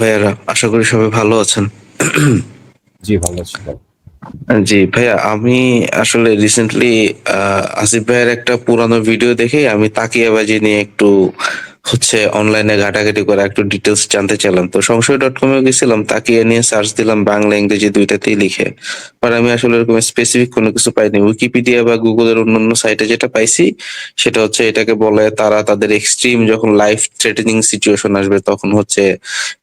ভাইয়ারা আশা করি সবাই ভালো আছেন। জি ভালো আছি জি ভাইয়া আমি আসলে রিসেন্টলি আসিফ ভাইয়ের একটা পুরানো ভিডিও দেখে আমি তাকিয়াবাজি নিয়ে একটু হচ্ছে অনলাইনে ঘাটাঘাটি করে একটু ডিটেলস জানতে চাইলাম। তো সংশয় ডট কমে গেছিলাম, তাকিয়া নিয়ে সার্চ দিলাম বাংলা, ইংরেজি দুইটাতেই লিখে। বাট আমি আসলে এরকম স্পেসিফিক কোনো কিছু পাইনি। উইকিপিডিয়া বা গুগলের অন্যান্য সাইটে যেটা পাইছি, সেটা হচ্ছে এটাকে বলে তারা তাদের এক্সট্রিম যখন লাইফ থ্রেটেনিং সিচুয়েশন আসবে, তখন হচ্ছে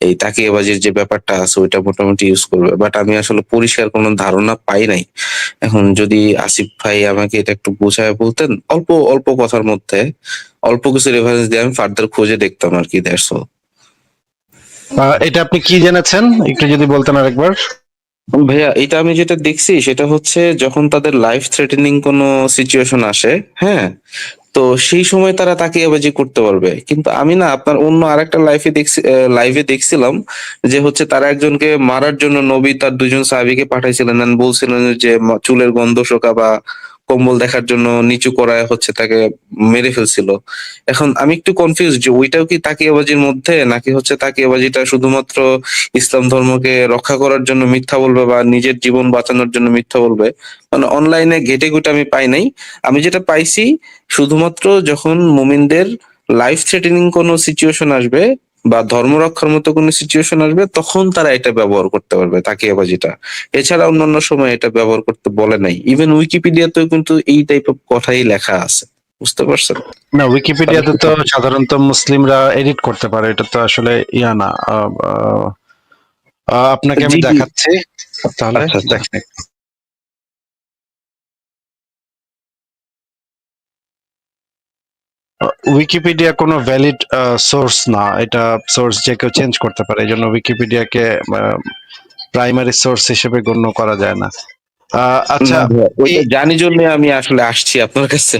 এই তাকিয়াবাজির যে ব্যাপারটা আছে, ওইটা মোটামুটি ইউজ করবে। বাট আমি আসলে পরিষ্কার কোনো ধারণা পাই নাই। এখন যদি আসিফ ভাই আমাকে এটা একটু বোঝায় বলতেন, অল্প অল্প কথার মধ্যে অল্প কিছু রেফারেন্স দিয়ে আমি ফার্দার খুঁজে দেখতাম আর কি দ্যাটস অল এটা আপনি কি জেনেছেন? একটু যদি বলতেন আরেকবার। ভাইয়া এটা আমি যেটা দেখছি সেটা হচ্ছে যখন তাদের লাইফ থ্রেটেনিং কোনো সিচুয়েশন আসে হ্যাঁ তো সেই সময় তারা তাকিয়াবাজি করতে পারবে। কিন্তু আমি না আপনার অন্য আরেকটা লাইফে দেখছি লাইভে দেখছিলাম যে হচ্ছে তারা একজনকে মারার জন্য নবী তার দুজন সাহাবীকে পাঠাইছিলেন বলছিলেন যে চুলের গন্ধ শোকা বা কম্বল দেখার জন্য নিচু করায় হচ্ছে তাকে মেরে ফেলছিল। এখন আমি একটু কনফিউজ যে ওইটাও কি তাকিয়াবাজির মধ্যে, নাকি হচ্ছে তাকিয়াবাজিটা শুধুমাত্র ইসলাম ধর্মকে রক্ষা করার জন্য মিথ্যা বলবে বা নিজের জীবন বাঁচানোর জন্য মিথ্যা বলবে? মানে অনলাইনে ঘেটে ঘুটে আমি পাই নাই। আমি যেটা পাইছি, শুধুমাত্র যখন মুমিনদের লাইফ থ্রেটেনিং কোনো সিচুয়েশন আসবে বা ধর্ম রক্ষার মতো কোনো সিচুয়েশন আসবে তখন তারা এটা ব্যবহার করতে পারবে তাকিয়াবাজিটা এছাড়া অন্যান্য সময় এটা ব্যবহার করতে বলে নাই। ইভেন উইকিপিডিয়াতেও কিন্তু এই টাইপ অফ কথাই লেখা আছে। বুঝতে পারছেন? না উইকিপিডিয়াতে তো সাধারণত মুসলিমরা এডিট করতে পারে এটা তো আসলে ইয়া না। আপনাকে আমি। দেখাচ্ছি। তাহলে আচ্ছা, আচ্ছা। দেখেন উইকিপিডিয়া কোনো ভ্যালিড সোর্স না। এটা সোর্স যে কেউ চেঞ্জ করতে পারে। এই জন্য উইকিপিডিয়াকে প্রাইমারি সোর্স হিসেবে গণ্য করা যায় না। আচ্ছা এই- জানি জন্য আমি আসলে আসছি আপনার কাছে।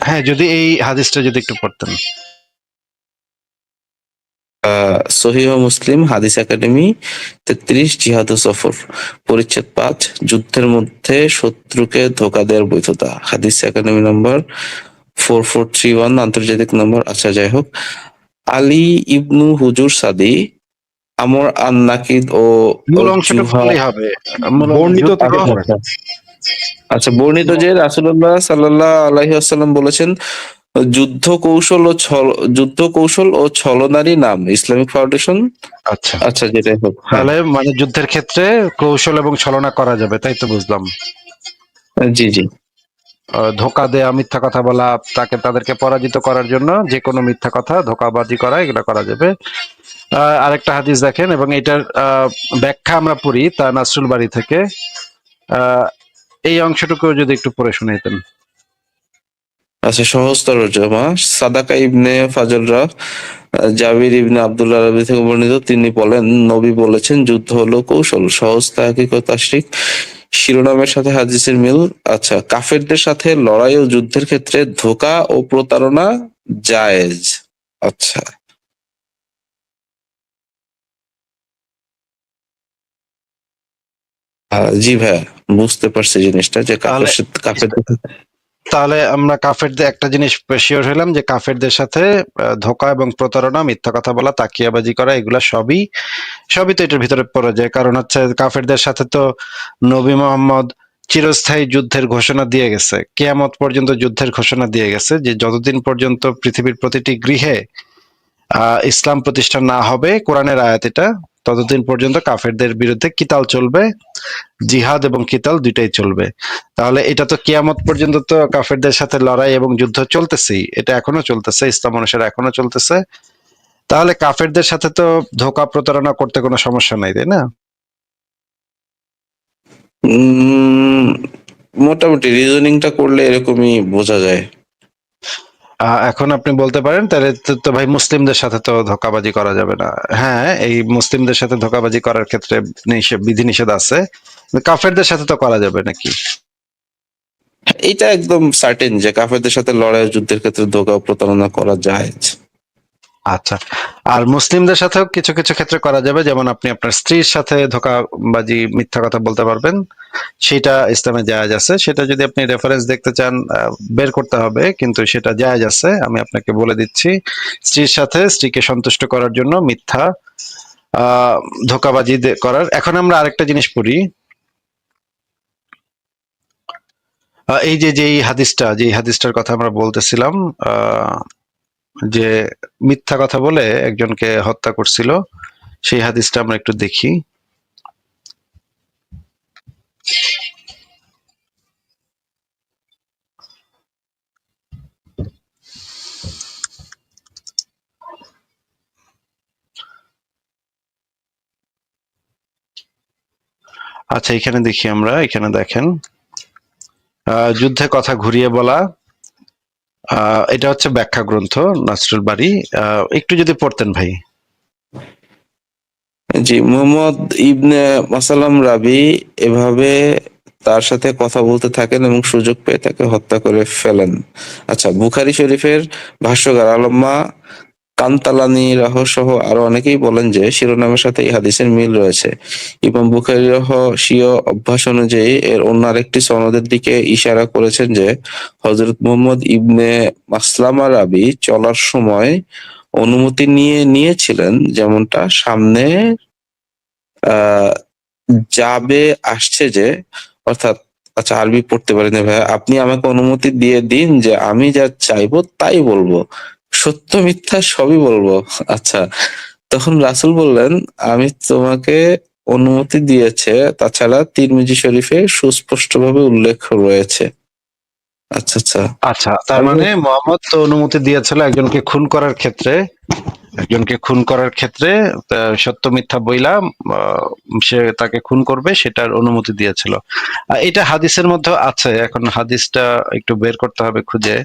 হ্যাঁ যদি এই হাদিসটা যদি একটু পড়তেন। সহিহ মুসলিম হাদিস একাডেমি তেত্রিশ জিহাদ সফর পরিচ্ছেদ পাঁচ যুদ্ধের মধ্যে শত্রুকে ধোকা দেওয়ার বৈধতা। Hadis academy number four four three one আন্তর্জাতিক নম্বর। আচ্ছা যাই হোক। আলী ইবনু হুজুর সাদি আমর আন নাকিদ ও বর্ণিত পড়ে। আচ্ছা। বর্ণিত যে রাসূলুল্লাহ সাল্লাল্লাহু আলাইহি ওয়াসাল্লাম বলেছেন যুদ্ধ কৌশল ও ছল যুদ্ধ কৌশল ও ছলনারই নাম ইসলামিক ফাউন্ডেশন। আচ্ছা। আচ্ছা যেটাই হোক হ্যাঁ। তাহলে মানে যুদ্ধের ক্ষেত্রে কৌশল এবং ছলনা করা যাবে তাই তো বুঝলাম। জি জি। ধোকা দেয়া, মিথ্যা কথা বলা, তাকে তাদেরকে পরাজিত করার জন্য যে কোনো মিথ্যা কথা, ধোকাবাজি করা, এগুলো করা যাবে। আরেকটা হাদিস দেখেন, এবং এটার ব্যাখ্যা আমরা পড়ি, তা নাসরুল বাড়ি থেকে। এই অংশটুকু যদি একটু পড়ে শুনাইতেন আচ্ছা সহজ তরজমা সাদাকা ইবনে ফাজলরা, জাবির ইবনে আব্দুল্লাহ রাবি থেকে বর্ণিত, তিনি বলেন, নবী বলেছেন, যুদ্ধ হলো কৌশল, সহজ তাহকিক ও তাশরিক। শিরোনামের সাথে হাদিসের মিল? আচ্ছা কাফেরদের সাথে লড়াই ও যুদ্ধের ক্ষেত্রে ধোকা ও প্রতারণা জায়েজ। আচ্ছা। জি ভাইয়া বুঝতে পারছি জিনিসটা যে কাফের সাথে তাহলে আমরা কাফেরদের, একটা জিনিস শিওর হলাম যে কাফেরদের সাথে ধোকা এবং প্রতারণা, মিথ্যা কথা বলা, তাকিয়াবাজি করা, এগুলা সবই সবই তো এটার ভিতরে পড়ে যায়। কারণ হচ্ছে কাফেরদের সাথে তো নবী মোহাম্মদ চিরস্থায়ী যুদ্ধের ঘোষণা দিয়ে গেছে। কেয়ামত পর্যন্ত যুদ্ধের ঘোষণা দিয়ে গেছে যে যতদিন পর্যন্ত পৃথিবীর প্রতিটি গৃহে ইসলাম প্রতিষ্ঠা না হবে, কোরআনের আয়াত এটা ততদিন পর্যন্ত কাফেরদের বিরুদ্ধে কিতাল চলবে, জিহাদ এবং কিতাল দুইটাই চলবে। তাহলে এটা তো কিয়ামত পর্যন্ত তো কাফেরদের সাথে লড়াই এবং যুদ্ধ চলতেছেই, এটা এখনও চলতেছে, ইসলাম অনুসারে এখনও চলতেছে। তাহলে কাফেরদের সাথে তো ধোকা প্রতারণা করতে কোনো সমস্যা নাই, তাই না? মোটামুটি রিজনিংটা করলে এরকমই বোঝা যায়। এখন আপনি বলতে পারেন, তাহলে তো- ভাই মুসলিমদের সাথে তো ধোকাবাজি করা যাবে না। হ্যাঁ এই মুসলিমদের সাথে ধোকাবাজি করার ক্ষেত্রে নিষে- বিধিনিষেধ আছে। কাফেরদের সাথে তো করা যাবে নাকি? এটা একদম সার্টেন যে কাফেরদের সাথে লড়াই যুদ্ধের ক্ষেত্রে ধোকা প্রতারণা করা যায়। আচ্ছা। আর মুসলিমদের সাথেও কিছু কিছু ক্ষেত্রে করা যাবে যেমন আপনি আপনার স্ত্রীর সাথে ধোকাবাজি মিথ্যা কথা বলতে পারবেন। সেটা ইসলামে জায়েজ আছে। সেটা যদি আপনি রেফারেন্স দেখতে চান বের করতে হবে কিন্তু সেটা জায়েজ আছে। আমি আপনাকে বলে দিচ্ছি স্ত্রীর সাথে স্ত্রীকে সন্তুষ্ট করার জন্য মিথ্যা ধোকাবাজি করার। এখন আমরা আরেকটা জিনিস পড়ি। এই যে যে হাদিসটা যে হাদিসটার কথা আমরা বলতেছিলাম আহ, যে মিথ্যা কথা বলে একজনকে হত্যা করছিল, সেই হাদিসটা আমরা একটু দেখি। আচ্ছা এখানে দেখি আমরা, এখানে দেখেন। যুদ্ধে কথা ঘুরিয়ে বলা। এটা হচ্ছে ব্যাখ্যা গ্রন্থ, নাসরুল বাড়ি একটু যদি পড়তেন ভাই। জি, মোহাম্মদ ইবনে মাসালাম রাবি এভাবে তার সাথে কথা বলতে থাকেন এবং সুযোগ পেয়ে তাকে হত্যা করে ফেলেন। আচ্ছা বুখারি শরীফের ভাষ্যকার আলম্মা কান্তালানি রাহ সহ আরও অনেকেই বলেন যে, শিরোনামের সাথে এই হাদিসের মিল রয়েছে। ইমাম বুখারী রাহ স্বীয় অভ্যাস অনুযায়ী এর অন্য আরেকটি সনদের দিকে ইশারা করেছেন যে, হযরত মোহাম্মদ ইবনে মাসলামা রাবি চলার সময় অনুমতি নিয়ে নিয়েছিলেন যেমনটা সামনে যাবে আসছে যে, অর্থাৎ আচ্ছা আরবি পড়তে পারি না ভাই আপনি আমাকে অনুমতি দিয়ে দিন যে আমি যা চাইব তাই বলব। সত্য মিথ্যা সবই বলব। আচ্ছা তখন রাসুল বললেন আমি তোমাকে অনুমতি দিয়েছে তাছাড়া তিরমিজি শরীফে সুস্পষ্টভাবে উল্লেখ রয়েছে। আচ্ছা আচ্ছা। আচ্ছা তার মানে মোহাম্মদ তো অনুমতি দিয়েছিল একজনকে খুন করার ক্ষেত্রে একজনকে খুন করার ক্ষেত্রে সত্য মিথ্যা বইলা সে তাকে খুন করবে সেটার অনুমতি দিয়েছিল। এটা হাদিসের মধ্যে আছে এখন হাদিসটা একটু বের করতে হবে খুঁজে।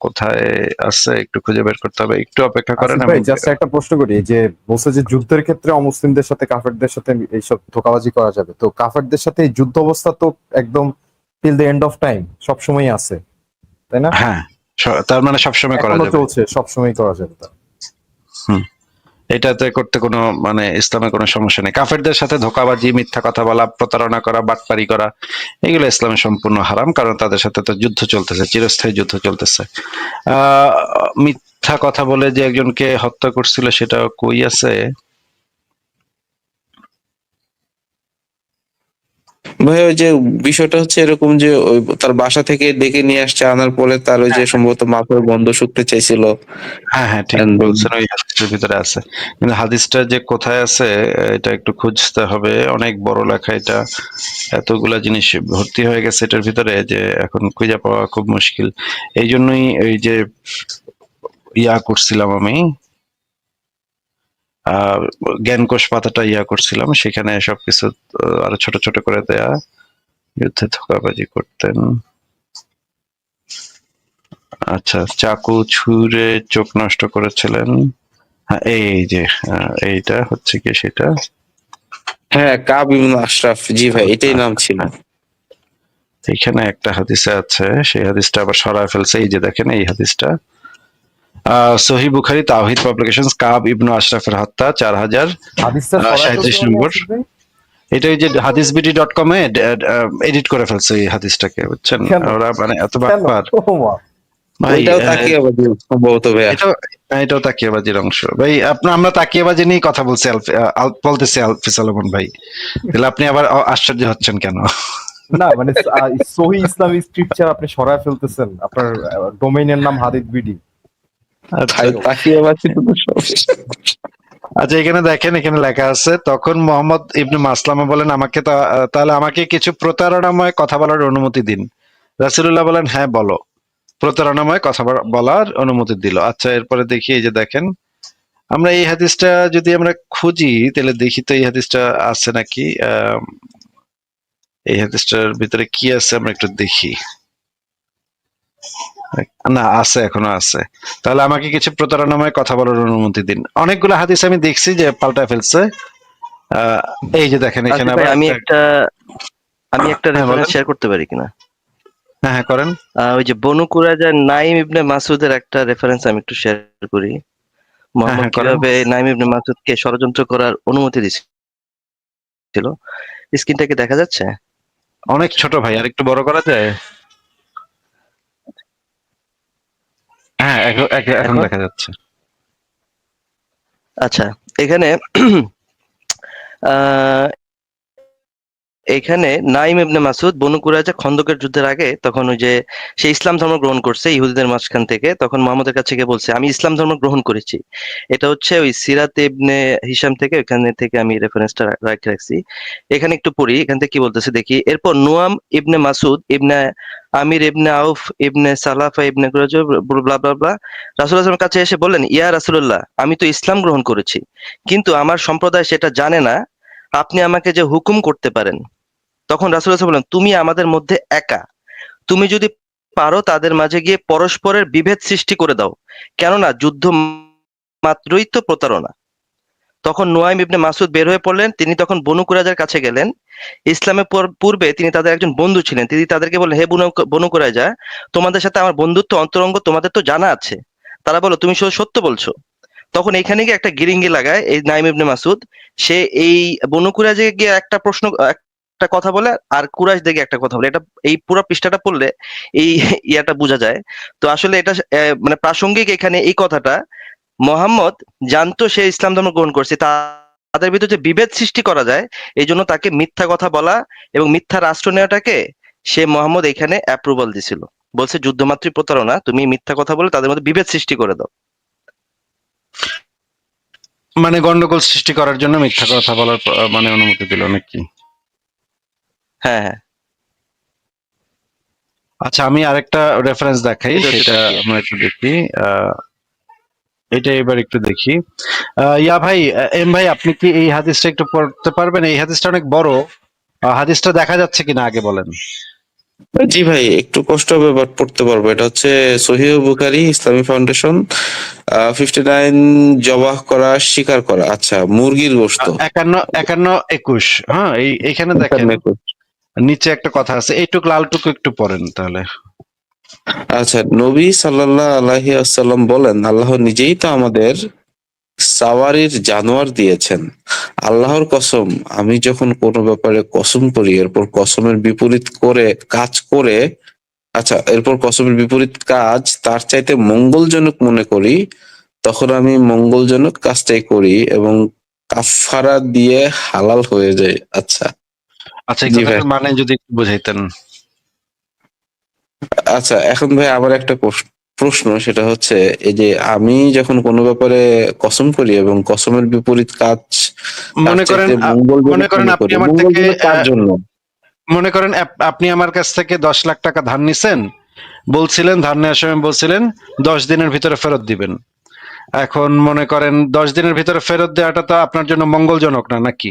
কোথায় আছে একটু খুঁজে বের করতে হবে। একটু অপেক্ষা করেন আমি- জাস্ট একটা প্রশ্ন করি যে বলছে যে যুদ্ধের ক্ষেত্রে অমুসলিমদের সাথে কাফেরদের সাথে এইসব ধোকাবাজি করা যাবে। তো কাফেরদের সাথে এই যুদ্ধ অবস্থা তো একদম till the end of time সব সময় আছে তাই না? হ্যাঁ তার মানে সবসময় করা যাবে। চলছে সব সময় করা যাবে তা। এটাতে করতে কোনো মানে ইসলামে কোনো সমস্যা নেই। কাফেরদের সাথে ধোকাবাজি, মিথ্যা কথা বলা, প্রতারণা করা, বাটপারি করা, এগুলো ইসলামে সম্পূর্ণ হারাম, কারণ তাদের সাথে তো যুদ্ধ চলতেছে, চিরস্থায়ী যুদ্ধ চলতেছে। আহ, মিথ্যা কথা বলে যে একজনকে হত্যা করছিল, সেটা কই আছে? ভাই ওই যে বিষয়টা হচ্ছে এরকম যে ওই তার বাসা থেকে ডেকে নিয়ে আসছে আনার পরে তার ওই যে সম্ভবত মাথার গন্ধ শুকতে চাইছিল। হ্যাঁ হ্যাঁ ঠিক বলছেন ওই হাদিসটার ভিতরে আছে। কিন্তু হাদিসটা যে কোথায় আছে এটা একটু খুঁজতে হবে। অনেক বড় লেখা এটা। এতগুলা জিনিস ভর্তি হয়ে গেছে এটার ভিতরে যে এখন খুঁজে পাওয়া খুব মুশকিল। এই জন্যই এই যে ইয়া করছিলাম আমি জ্ঞানকোষ পাতাটা ইয়া করছিলাম সেখানে সবকিছু আরও ছোট ছোট করে দেয়া। যুদ্ধে ধোকাবাজি করতেন। আচ্ছা চাকু ছুঁড়ে চোখ নষ্ট করেছিলেন। হ্যাঁ, এই যে এইটা হচ্ছে কি সেটা? হ্যাঁ কাব ইবনে আশরাফ জি ভাই এটাই নাম ছিল। এখানে একটা হাদিসে আছে সেই হাদিসটা আবার সরায় ফেলছে। এই যে দেখেন এই হাদিসটা। সহি বুখারি তাওহিদ পাবলিকেশন কাব ইবনু আশরাফের হত্যা চার হাজার হাদিসটা আহ, সরাসরি 37 বলে নম্বর। এটা ওই যে হাদিস বিডি ডট কমে এডিট করে ফেলছে এই হাদিসটাকে বুঝছেন? ওরা মানে এত? বাকবার এটাও তাকিয়াবাজির অংশ। ভাই আপনার আমরা তাকিয়াবাজি নিয়ে কথা বলছি আলফি- আল- বলতেছি আলফি সালমান ভাই। তাহলে আপনি আবার আশ্চর্য হচ্ছেন কেন? না মানে সহি ইসলামী স্ক্রিপচার আপনি সরায় ফেলতেছেন। আপনার ডোমেইনের নাম হাদিদ বিডি ভাই তাকিয়ে আবার কিন্তু সব আচ্ছা। এখানে দেখেন এখানে লেখা আছে তখন মোহাম্মদ ইবনে মাসলামা বলেন আমাকে তা- তাহলে আমাকে কিছু প্রতারণাময় কথা বলার অনুমতি দিন। রাসূলুল্লাহ বলেন হ্যাঁ বলো। প্রতারণাময় কথা বলার অনুমতি দিল। আচ্ছা এরপরে দেখি এই যে দেখেন আমরা এই হাদিসটা যদি আমরা খুঁজি তাহলে দেখি তো এই হাদিসটা আছে নাকি? এই হাদিসটার ভিতরে কি আছে আমরা একটু দেখি। না আছে এখনও আছে। তাহলে আমাকে কিছু প্রতারণাময় কথা বলার অনুমতি দিন। অনেকগুলো হাদিস আমি দেখছি যে পাল্টা ফেলছে। এই যে দেখেন এখানে আবার আমি একটা- আমি একটা হ্যাঁ, রেফারেন্স শেয়ার করতে পারি কিনা? হ্যাঁ হ্যাঁ করেন। ওই যে বনু কুরাইজার নাইম ইবনে মাসুদের একটা রেফারেন্স আমি একটু শেয়ার করি। মোহাম্মদ হ্যাঁ, কীভাবে নাইম ইবনে মাসুদকে ষড়যন্ত্র করার অনুমতি দিয়েছিল স্ক্রিনটাকে দেখা যাচ্ছে? অনেক ছোট ভাই আর একটু বড় করা যায়? এখন? দেখা যাচ্ছে আচ্ছা এখানে আহ, এখানে নাইম ইবনে মাসুদ বনু কুরাইজা খন্দকের যুদ্ধের আগে তখন ওই যে সে ইসলাম ধর্ম গ্রহণ করছে ইহুদিদের মাঝখান থেকে, তখন মোহাম্মদের কাছে গিয়ে বলছে, আমি ইসলাম ধর্ম গ্রহণ করেছি। এটা হচ্ছে ওই সিরাত ইবনে হিসাম থেকে ওখানে থেকে আমি রেফারেন্সটা রাখতে রাখছি। এখানে একটু পড়ি, এখান থেকে কি বলতেছে দেখি। এরপর নুয়াম ইবনে মাসুদ ইবনে আমির, ইবনে আউফ, ইবনে সালাফা, ইবনে ব্লা রাসূলের কাছে এসে বললেন, ইয়া রাসুল্লাহ আমি তো ইসলাম গ্রহণ করেছি, কিন্তু আমার সম্প্রদায় সেটা জানে না, আপনি আমাকে যে হুকুম করতে পারেন তখন রাসূল বললেন তুমি আমাদের মধ্যে একা। তুমি যদি পারো তাদের মাঝে গিয়ে পরস্পরের বিভেদ সৃষ্টি করে দাও। কেননা যুদ্ধ মাত্রই তো প্রতারণা। তখন নোয়াইম ইবনে মাসুদ বের হয়ে পড়লেন। তিনি তখন বনু কুরাইজার কাছে গেলেন। ইসলামের পর- পূর্বে তিনি তাদের একজন বন্ধু ছিলেন। তিনি তাদেরকে বললেন, হে বনু বনু তোমাদের সাথে আমার বন্ধুত্ব, অন্তরঙ্গ তোমাদের তো জানা আছে। তারা বলো তুমি সত্য বলছো। তখন এখানে গিয়ে একটা গিরিঙ্গি লাগায় এই নাইম ইবনে মাসুদ সে এই বনু কুরাইজে গিয়ে একটা প্রশ্ন একটা কথা বলে আর কুরাইশ দিকে একটা কথা বলে। এটা এই পুরো পৃষ্ঠাটা পড়লে এই ইয়াটা বোঝা যায়। তো আসলে এটা মানে প্রাসঙ্গিক এখানে এই কথাটা, মোহাম্মদ জানতো সে ইসলাম ধর্ম গ্রহণ করছে, তা- তাদের ভিতরে যে বিভেদ সৃষ্টি করা যায় এই জন্য তাকে মিথ্যা কথা বলা এবং মিথ্যা রাষ্ট্র নেওয়াটাকে সে মোহাম্মদ এখানে অ্যাপ্রুভাল দিছিল। বলছে, যুদ্ধমাত্রী প্রতারণা, তুমি মিথ্যা কথা বলে তাদের মধ্যে বিভেদ সৃষ্টি করে দাও। মানে গন্ডগোল সৃষ্টি করার জন্য মিথ্যা কথা বলার মানে অনুমতি দিল নাকি? হ্যাঁ হ্যাঁ। আচ্ছা আমি আরেকটা রেফারেন্স দেখাই এটা সেটা আমরা একটু দেখি। আহ, এটা এবার একটু দেখি। আহ, ইয়া ভাই এম ভাই আপনি কি এই হাদিসটা একটু পড়তে পারবেন? এই হাদিসটা অনেক বড়। হাদিসটা দেখা যাচ্ছে কিনা আগে বলেন। জি ভাই একটু কষ্ট হবে বাট পড়তে পারব। এটা হচ্ছে সহিহ বুখারি ইসলামী ফাউন্ডেশন। ফিফটি নাইন জবাহ করা স্বীকার করা। আচ্ছা মুরগির গোশত। একান্ন একান্ন একুশ। হ্যাঁ এই এখানে দেখেন। নিচে একটা কথা আছে, এইটুক লালটুকু একটু পড়েন তাহলে। আচ্ছা নবী সাল্লাল্লাহু আলাইহি আসাল্লাম বলেন, আল্লাহ নিজেই তো আমাদের সাওয়ারির জানোয়ার দিয়েছেন। আল্লাহর কসম, আমি যখন কোনো ব্যাপারে কসম করি, এরপর কসমের বিপরীত করে কাজ করে আচ্ছা এরপর কসমের বিপরীত কাজ তার চাইতে মঙ্গলজনক মনে করি, তখন আমি মঙ্গলজনক কাজটাই করি এবং কাফারা দিয়ে হালাল হয়ে যায়। আচ্ছা আচ্ছা এই। কথাটার মানে যদি একটু বুঝাইতেন। আচ্ছা এখন ভাই আমার একটা প্রশ্ন সেটা হচ্ছে এই যে আমি যখন কোনো ব্যাপারে কসম করি এবং কসমের বিপরীত কাজ মনে করেন মনে করেন আপনি আমার থেকে, জন্য? মনে করেন আপনি আমার কাছ থেকে দশ লাখ টাকা ধার নিছেন বলছিলেন ধার নেওয়ার সময় বলছিলেন দশ দিনের ভিতরে ফেরত দিবেন। এখন মনে করেন দশ দিনের ভিতরে ফেরত দেওয়াটা তো আপনার জন্য মঙ্গলজনক না নাকি?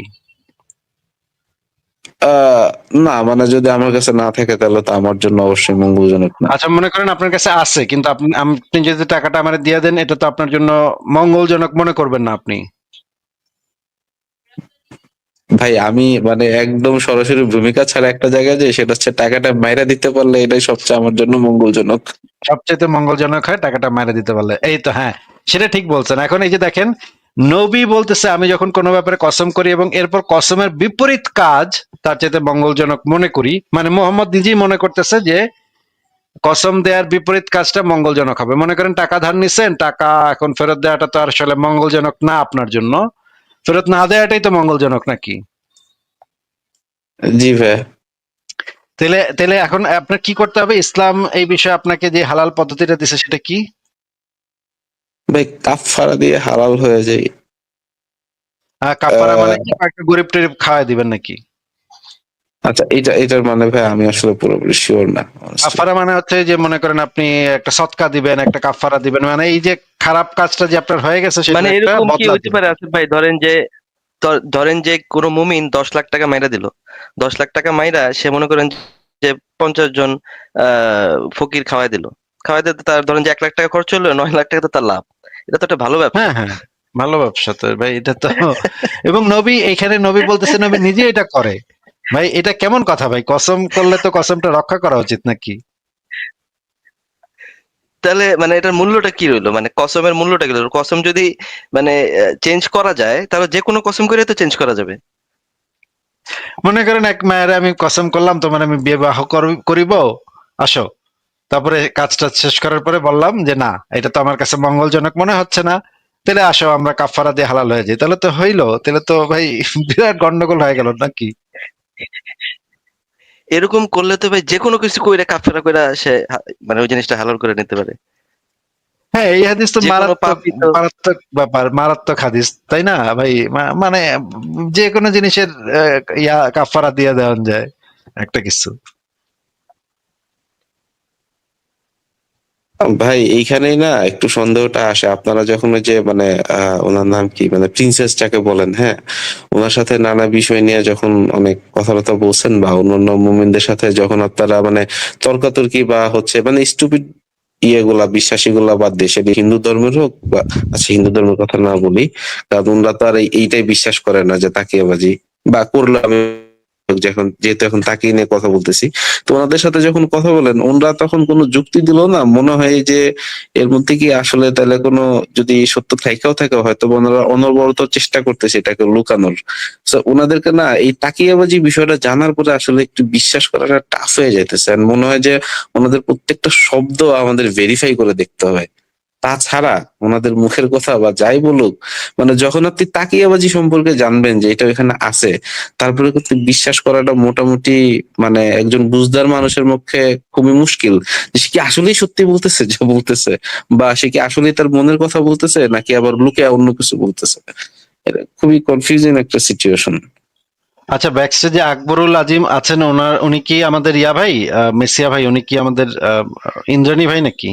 না মানে যদি আমার কাছে না থাকে তাহলে তো আমার জন্য অবশ্যই মঙ্গলজনক না। আচ্ছা মনে করেন আপনার কাছে আছে কিন্তু আপনি আপনি যদি টাকাটা আমার দিয়ে দেন এটা তো আপনার জন্য মঙ্গলজনক মনে করবেন না আপনি। ভাই আমি মানে একদম সরাসরি ভূমিকা ছাড়া একটা জায়গায় যে সেটা হচ্ছে টাকাটা মাইরা দিতে পারলে এটাই সবচেয়ে আমার জন্য মঙ্গলজনক। সবচেয়ে মঙ্গলজনক হয় টাকাটা মেরে দিতে পারলে। এই তো হ্যাঁ সেটা ঠিক বলছেন। এখন এই যে দেখেন নবী বলতেছে আমি যখন কোনো ব্যাপারে কসম করি এবং এরপর কসমের বিপরীত কাজ তার চাইতে মঙ্গলজনক মনে করি মানে মোহাম্মদ নিজেই মনে করতেছে যে কসম দেওয়ার বিপরীত কাজটা মঙ্গলজনক হবে। মনে করেন টাকা ধার নিছেন টাকা এখন ফেরত দেওয়াটা তো আসলে মঙ্গলজনক না আপনার জন্য। ফেরত না দেওয়াটাই তো মঙ্গলজনক নাকি? জি ভাই। তাহলে তাহলে এখন আপনার কি করতে হবে? ইসলাম এই বিষয়ে আপনাকে যে হালাল পদ্ধতিটা দিছে সেটা কি? ভাই কাফারা দিয়ে হালাল হয়ে যায়। কাফারা মানে কি? একটা গরিব টরিব খাওয়াই দিবেন নাকি? আচ্ছা এটা এটার মানে ভাই আমি আসলে পুরোপুরি শিওর না। কাফারা মানে হচ্ছে যে মনে করেন আপনি একটা সৎকা দিবেন একটা কাফারা দিবেন মানে এই যে খারাপ কাজটা যে আপনার হয়ে গেছে সেটা মানে এরকম কি হতে পারে আসিফ ভাই? ধরেন যে ধরেন যে কোনো মুমিন দশ লাখ টাকা মাইরা দিল। দশ লাখ টাকা মাইরা সে মনে করেন যে পঞ্চাশ জন আহ ফকির খাওয়াই দিল। খাওয়াই দিতে তার ধরেন যে এক লাখ টাকা খরচ হলো নয় লাখ টাকা তো তার লাভ। এটা তো একটা ভালো ব্যাপার। হ্যাঁ হ্যাঁ। ভালো ব্যবসা তো ভাই এটা তো এবং নবী এখানে নবী বলতেছে নবী নিজে এটা করে। ভাই এটা কেমন কথা ভাই? কসম করলে তো কসমটা রক্ষা করা উচিত নাকি? তাহলে মানে এটার মূল্যটা কি রইল? মানে কসমের মূল্যটা কি রইল? কসম যদি মানে চেঞ্জ করা যায় তাহলে যে কোনো কসম করে তো চেঞ্জ করা যাবে। মনে করেন এক মায়ের আমি কসম করলাম তোমার আমি বিবাহ করব- করিব? আসো। তারপরে কাজটা শেষ করার পরে বললাম যে না এটা তো আমার কাছে মঙ্গলজনক মনে হচ্ছে না। তাহলে আসো আমরা কাফারা দিয়ে হালাল হয়ে যাই। তাহলে তো হইল। তাহলে তো ভাই বিরাট গন্ডগোল হয়ে গেল নাকি? এরকম করলে তো ভাই যে কোনো কিছু কইরা কাফেরা কইরা সে মানে ওই জিনিসটা হালাল করে নিতে পারে। হ্যাঁ এই হাদিস তো মারাত্মক মারাত্মক ব্যাপার মারাত্মক হাদিস তাই না ভাই? মানে যে কোনো জিনিসের ইয়া কাফারা দিয়ে দেওয়া যায় একটা কিছু। ভাই, এইখানেই না একটু সন্দেহটা আসে। আপনারা যখন ওই যে মানে ওনার নাম কি? মানে প্রিন্সেসটাকে বলেন হ্যাঁ? ওনার সাথে নানা বিষয় নিয়ে যখন অনেক কথাবার্তা বলছেন বা অন্যান্য মুমিনদের সাথে যখন আপনারা মানে তর্কাতর্কি বা হচ্ছে মানে স্টুপিড ইয়েগুলা, বিশ্বাসীগুলা বাদ দিয়ে সেটি হিন্দু ধর্মের হোক বা আচ্ছা হিন্দু ধর্মের কথা না বলি, কারণ ওনারা তো আর এইটাই বিশ্বাস করে না যে তাকিয়াবাজি বা করলে আমি যখন, যেহেতু এখন তাকিয়ে নিয়ে কথা বলতেছি, তো ওনাদের সাথে যখন কথা বলেন, ওনারা তখন কোনো যুক্তি দিল না? মনে হয় যে এর মধ্যে কি আসলে তাহলে কোনো যদি সত্য থাইকাও থাকে হয়তো ওনারা অনবরত চেষ্টা করতেছে এটাকে লুকানোর। তো ওনাদেরকে না, এই তাকিয়াবাজি বিষয়টা জানার পরে আসলে একটু বিশ্বাস করাটা টাফ হয়ে যাইতেছে। মনে হয় যে ওনাদের প্রত্যেকটা শব্দ আমাদের ভেরিফাই করে দেখতে হবে তাছাড়া ওনাদের মুখের কথা বা যাই বলুক মানে যখন আপনি তাকিয়াবাজি সম্পর্কে জানবেন যে এটা এখানে আছে, তারপরে কিন্তু বিশ্বাস করাটা মোটামুটি মানে একজন বুঝদার মানুষের পক্ষে খুবই মুশকিল। যে সে কি আসলেই সত্যি বলতেছে যা বলতেছে? বা সে কি আসলেই তার মনের কথা বলতেছে নাকি আবার লুকে অন্য কিছু বলতেছে? খুবই কনফিউজিং একটা সিচুয়েশন আচ্ছা ব্যাকস্টেজে আকবরুল আজিম আছেন, ওনার, উনি কি আমাদের ইয়া ভাই? মেসিয়া ভাই, উনি কি আমাদের ইন্দ্রাণী ভাই নাকি?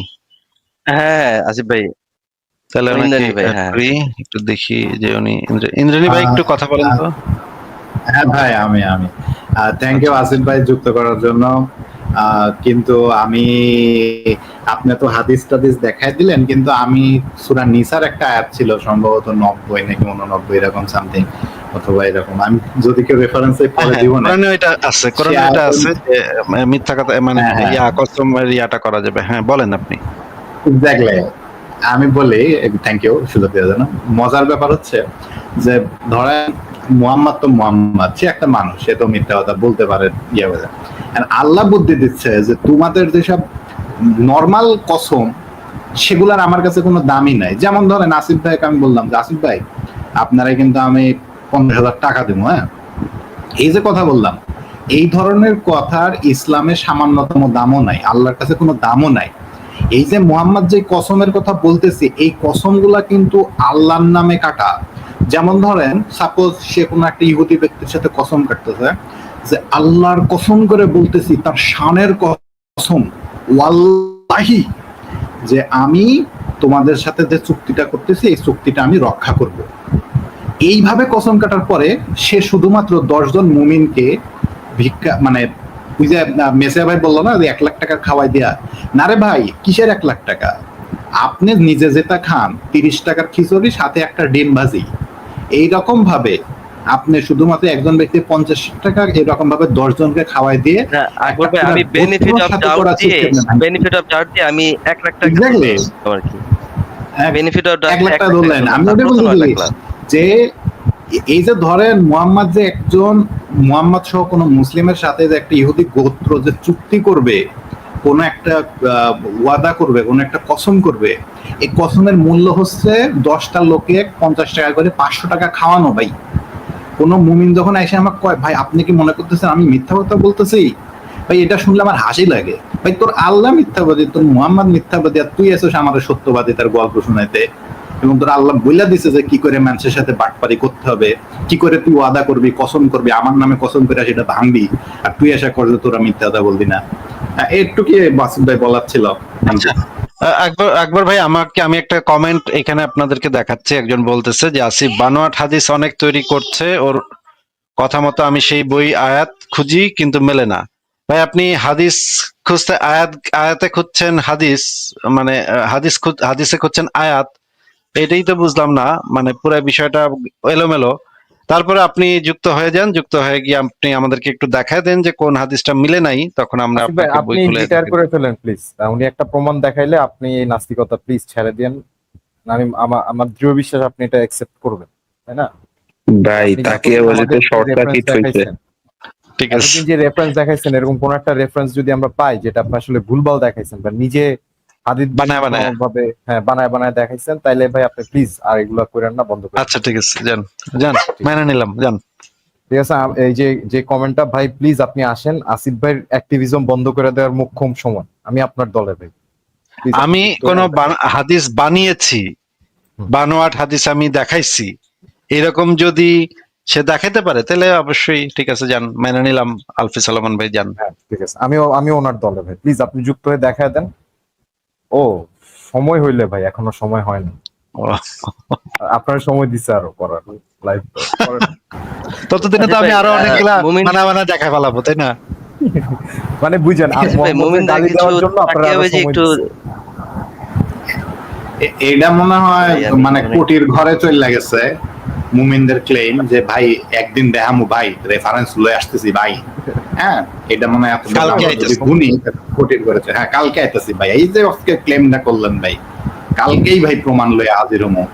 হ্যাঁ আসিফ ভাই। তাহলে ওনাকে ভাই, হ্যাঁ। করি। একটু দেখি যে উনি ইন্দ্র- ইন্দ্রাণী ভাই একটু কথা বলেন তো। হ্যাঁ ভাই আমি আমি। থ্যাংক ইউ আসিফ ভাই যুক্ত করার জন্য। আহ, কিন্তু আমি আপনি তো হাদিস টাদিস দেখাই দিলেন কিন্তু আমি সুরা নিসার একটা অ্যাপ ছিল সম্ভবত নব্বই নাকি উননব্বই এরকম সামথিং অথবা এরকম। আমি যদি কেউ রেফারেন্সে পরে হ্যাঁ, দিব না। কোরআনে ওইটা আছে কোরআনে সে ওইটা আয়াত আছে যে আহ, মিথ্যা কথা মানে হ্যাঁ, হ্যাঁ। ইয়া কসমের ইয়াটা করা যাবে। হ্যাঁ বলেন আপনি। এক্স্যাক্টলি আমি বলি থ্যাংক ইউ সুযোগ দেওয়ার জন্য। মজার ব্যাপার হচ্ছে যে, ধরেন, মোহাম্মদ তো মোহাম্মদ, সে একটা মানুষ, সে তো মিথ্যা কথা বলতে পারে ইয়ে বলে আল্লাহ বুদ্ধি দিচ্ছে যে, তোমাদের যেসব নর্মাল কসম, সেগুলার আমার কাছে কোনো দামই নাই। যেমন ধরেন, আসিফ ভাইকে আমি বললাম যে, আসিফ ভাই, আপনারাই কিন্তু আমি পঞ্চাশ হাজার টাকা দেবো হ্যাঁ? এই যে কথা বললাম, এই ধরনের কথার ইসলামে সামান্যতম দামও নাই, আল্লাহর কাছে কোনো দামও নাই। এই যে মোহাম্মদ যে কসমের কথা বলতেছে, এই কসমগুলা কিন্তু আল্লাহর নামে কাটা। যেমন ধরেন সাপোজ সে কোনো একটা ইহুদি ব্যক্তির সাথে কসম কাটতেছে, যে আল্লাহর কসম করে বলতেছি, তার শানের কসম, ওয়াল্লাহি, যে আমি তোমাদের সাথে যে চুক্তিটা করতেছি, এই চুক্তিটা আমি রক্ষা করব। এইভাবে কসম কাটার পরে সে শুধুমাত্র দশজন মুমিনকে ভিক্ষা মানে ওই যে মেসিয়া ভাই বলল না যে এক লাখ টাকা খাওয়াই দেয়া। না রে ভাই কিসের এক লাখ টাকা? আপনি নিজে যেটা খান তিরিশ টাকার খিচুড়ি সাথে একটা ডিম ভাজি। এইরকম ভাবে আপনি শুধুমাত্র একজন ব্যক্তি পঞ্চাশ টাকা এরকম ভাবে দশ জনকে খাওয়াই দিয়ে আমি বেনিফিট অফ ডাউট দিয়ে। বেনিফিট অফ ডাউট দিয়ে আমি এক লাখ টাকা বেনিফিট অফ ডাউট এক লাখ টাকা ধরলেন। আমি ওটাই বলছি যে এই যে ধরেন মুহাম্মদ যে একজন মুহাম্মদ সহ কোনো মুসলিমের সাথে যে একটা ইহুদি গোত্র যে চুক্তি করবে, কোন একটা ওয়াদা করবে, কোন একটা কসম করবে, এই কসমের মূল্য হচ্ছে দশটা লোকে পঞ্চাশ টাকা করে পাঁচশো টাকা খাওয়ানো ভাই। কোন মুমিন যখন এসে আমাকে কয়, ভাই, আপনি কি মনে করতেছেন আমি মিথ্যা কথা বলতেছি? ভাই, এটা শুনলে আমার হাসি লাগে। ভাই, তোর আল্লাহ মিথ্যাবাদী, তোর মুহাম্মদ মিথ্যাবাদী আর তুই এসেছিস আমার সত্যবাদী তার গল্প শোনাইতে। এবং তোর আল্লাহ বইলা দিছে যে কি করে মানুষের সাথে বাটপারি করতে হবে, কি করে তুই ওয়াদা করবি, কসম করবি, আমার নামে কসম করে সেটা ভাঙবি, আর তুই আশা করলে তোরা মিথ্যা বলবি না। কি বাসিম ভাই বলার ছিল। আচ্ছা। ভাই, আমাকে, আমি একটা কমেন্ট এখানে আপনাদেরকে দেখাচ্ছি। একজন বলতেছে যে, আসিফ, বানোয়াট হাদিস অনেক তৈরি করছে, ওর কথা মতো আমি সেই বই, আয়াত খুঁজি, কিন্তু মেলে না। ভাই, আপনি হাদিস খুঁজতে, আয়াত, আয়াতে খুঁজছেন হাদিস মানে হাদিস হাদিসে খুঁজছেন আয়াত এটাই তো বুঝলাম না মানে পুরো বিষয়টা এলোমেলো। তারপরে আপনি যুক্ত হয়ে যান যুক্ত হয়ে গিয়ে আপনি আমাদেরকে একটু দেখায় দেন যে কোন হাদিসটা মিলে নাই তখন আমরা আপনাকে বই আপনি খুলে ডিক্লেয়ার করে ফেলেন প্লিজ উনি একটা প্রমাণ দেখাইলে আপনি এই নাস্তিকতা প্লিজ ছেড়ে দেন আমি আমার আমার দৃঢ় বিশ্বাস আপনি এটা অ্যাকসেপ্ট করবেন তাই না? ভাই আপনি তাকিয়াবাজিতে যতদিন শর্ট আমাদের সার্কিট reference দেখাইছেন, ঠিক আছে। যে রেফারেন্স দেখাইছেন এরকম কোন একটা রেফারেন্স যদি আমরা পাই যেটা আপনি আসলে ভুলভাল দেখাইছেন বা নিজে হাদিদ বানায় বানায়। ভাবে হ্যাঁ বানায় বানায় দেখাইছেন তাইলে ভাই আপনি প্লিজ আর এগুলা করেন না বন্ধ করেন। আচ্ছা ঠিক আছে যান যান মেনে নিলাম যান। ঠিক আছে এই যে যে কমেন্টটা ভাই প্লিজ আপনি আসেন আসিফ ভাইয়ের অ্যাক্টিভিজম বন্ধ করে দেওয়ার মুখ্যম সময়। আমি আপনার দলে ভাই। আমি কোন হাদিস বানিয়েছি বানোয়াট হাদিস আমি দেখাইছি এরকম যদি সে দেখাইতে পারে তাহলে অবশ্যই ঠিক আছে যান মেনে নিলাম আলফি সালমান ভাই যান। হ্যাঁ ঠিক আছে আমি আমি ওনার দলে ভাই। প্লিজ আপনি যুক্ত হয়ে দেখায় দেন। ও সময় হইলে ভাই এখনও সময় হয় না। আপনার সময় দিছে আরও করার লাইভ ততদিনে তো আমি আরও অনেকগুলা বানা দেখা ফেলাবো তাই না? মানে বুঝেন। এটা মনে হয় মানে কোটির ঘরে চলে গেছে। মুমিনদের ক্লেম যে ভাই একদিন দেহামু ভাই রেফারেন্স লয়ে আসতেছি ভাই। হ্যাঁ এটা মনে হয় এত- কালকে আইতেছি। গুনি কোটির করেছে। হ্যাঁ কালকে আইতেছি ভাই। এই যে আজকে ক্লেমটা করলেন ভাই কালকেই ভাই প্রমাণ লয়ে হাজির হমু।